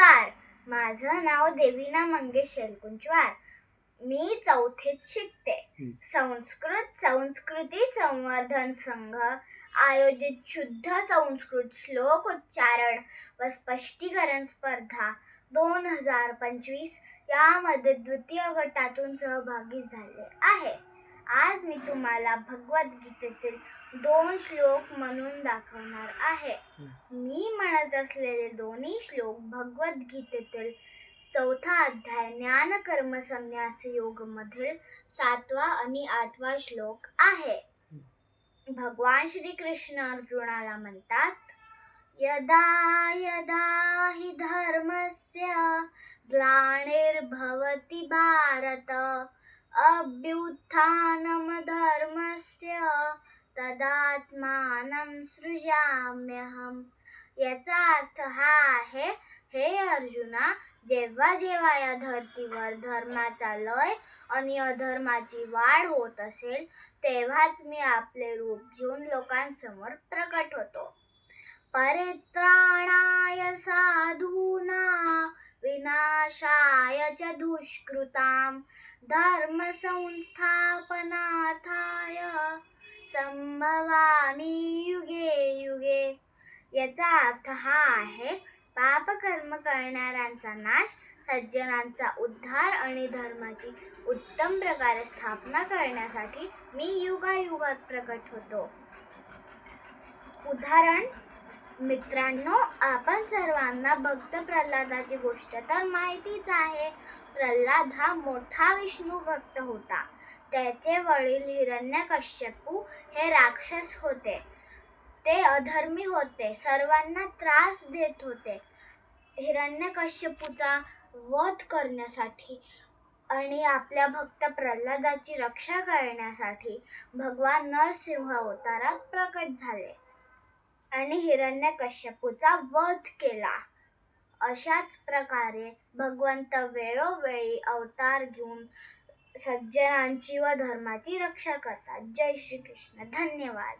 नमस्कार. माझं नाव देवीना मंगेश शेलकुंचवार मी चौथीत शिकते. संस्कृत संस्कृती संवर्धन संघ आयोजित शुद्ध संस्कृत श्लोक उच्चारण व स्पष्टीकरण स्पर्धा दोन हजार पंचवीस यामध्ये द्वितीय गटातून सहभागी झाले आहे. आज मी तुम्हाला भगवद्गीतेतील दोन श्लोक म्हणून दाखवणार आहे. मी म्हणत असलेले दोन्ही श्लोक भगवद्गीतेतील चौथा अध्याय ज्ञान कर्म संन्यास योग मधील सातवा आणि आठवा श्लोक आहे. भगवान श्री कृष्ण अर्जुनाला म्हणतात यदा यदा हि धर्मस्य ग्लानिर्भवति भारत अभ्युत्थानमधर्मस्य तदात्मानं सृजाम्यहम याचा अर्थ हा आहे हे अर्जुना जेव्हा जेव्हा या धर्तीवर धर्माचा लय आणि अधर्माची वाढ होत असेल तेव्हाच मी आपले रूप घेऊन लोकांसमोर प्रकट होतो. परित्राणाय साधूना विनाशाय च दुष्कृतां धर्मसंस्थापनार्थाय संभवामी युगे युगे. याचा अर्थ हा आहे पापकर्म करणाऱ्यांचा नाश सज्जनांचा उद्धार आणि धर्माची उत्तम प्रकारे स्थापना करण्यासाठी मी युगायुगात प्रकट होतो. उदाहरण मित्रांनो आपण सर्वांना भक्त प्रल्हादाची गोष्ट तर माहितीच आहे. प्रल्हाद हा मोठा विष्णू भक्त होता. त्याचे वडील हिरण्यकश्यपू हे राक्षस होते. ते अधर्मी होते. सर्वांना त्रास देत होते. हिरण्यकश्यपूचा वध करण्यासाठी आणि आपल्या भक्त प्रल्हादाची रक्षा करण्यासाठी भगवान नरसिंह अवतारात प्रकट झाले. आणि हिरण्यकश्यपूचा वध केला. अशाच प्रकारे भगवंत वेळोवेळी अवतार घेऊन सज्जनांची व धर्माची रक्षा करतात. जय श्री कृष्ण धन्यवाद.